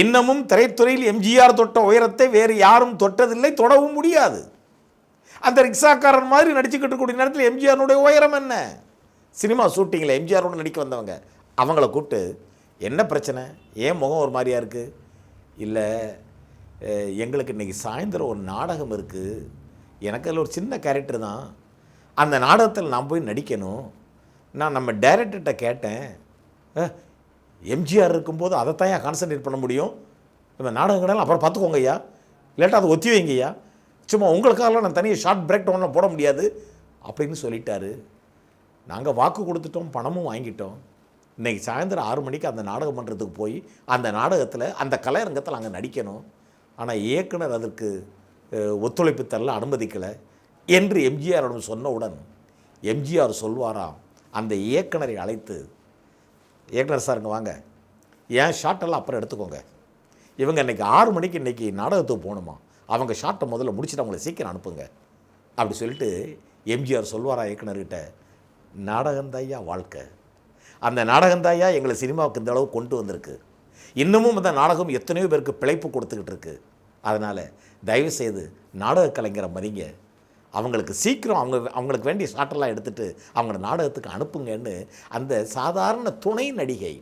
இன்னமும் திரைத்துறையில் எம்ஜிஆர் தொட்ட உயரத்தை வேறு யாரும் தொட்டதில்லை தொடவும் முடியாது. அந்த ரிக்ஷாக்காரன் மாதிரி நடிச்சுக்கிட்டு இருக்கக்கூடிய நேரத்தில் எம்ஜிஆருடைய உயரம் என்ன? சினிமா ஷூட்டிங்கில் எம்ஜிஆரோடு நடிக்க வந்தவங்க. அவங்கள கூப்பிட்டு என்ன பிரச்சனை? ஏன் முகம் ஒரு மாதிரியாக இருக்குது இல்லை எங்களுக்கு இன்றைக்கி சாயந்தரம் ஒரு நாடகம் இருக்குது எனக்கு அதில் ஒரு சின்ன கேரக்டர் தான். அந்த நாடகத்தில் நான் போய் நடிக்கணும். நான் நம்ம டைரக்டர்கிட்ட கேட்டேன். எம்ஜிஆர் இருக்கும்போது அதைத்தான் ஏன் கான்சன்ட்ரேட் பண்ண முடியும்? நம்ம நாடகங்கள் அப்புறம் பார்த்துக்கோங்க ஐயா. இல்லாட்டா அதை ஒத்தி வைங்க ஐயா. சும்மா உங்களுக்காகலாம் நான் தனியாக ஷார்ட் பிரேக் டவுன்லாம் போட முடியாது. அப்படின்னு சொல்லிட்டாரு. நாங்கள் வாக்கு கொடுத்துட்டோம் பணமும் வாங்கிட்டோம். இன்னைக்கு சாயந்தரம் ஆறு மணிக்கு அந்த நாடகம் பண்ணுறதுக்கு போய் அந்த நாடகத்தில் அந்த கலையரங்கத்தில் அங்கே நடிக்கணும். ஆனால் இயக்குனர் அதற்கு ஒத்துழைப்பு தரல அனுமதிக்கலை. என்று எம்ஜிஆரிடம் சொன்னவுடன் எம்ஜிஆர் சொல்வாராம் அந்த இயக்குனரை அழைத்து இயக்குனர் சாருங்க வாங்க. ஏன் ஷாட்டெல்லாம் அப்புறம் எடுத்துக்கோங்க. இவங்க இன்னைக்கு ஆறு மணிக்கு இன்னைக்கு நாடகத்துக்கு போகணுமா? அவங்க ஷாட்டை முதல்ல முடிச்சுட்டு அவங்கள சீக்கிரம் அனுப்புங்க. அப்படி சொல்லிட்டு எம்ஜிஆர் சொல்வாரா இயக்குனர்கிட்ட நாடகந்தாயா வாழ்க்கை. அந்த நாடகந்தாயா எங்களை சினிமாவுக்கு இந்த அளவு கொண்டு வந்திருக்கு. இன்னமும் அந்த நாடகம் எத்தனையோ பேருக்கு பிழைப்பு கொடுத்துக்கிட்டு இருக்கு. அதனால் தயவு செய்து நாடக கலைஞரை மதிங்க. அவங்களுக்கு சீக்கிரம் அவங்க அவங்களுக்கு வேண்டிய ஷாட்டெல்லாம் எடுத்துட்டு அவங்கள நாடகத்துக்கு அனுப்புங்கன்னு அந்த சாதாரண துணை நடிகை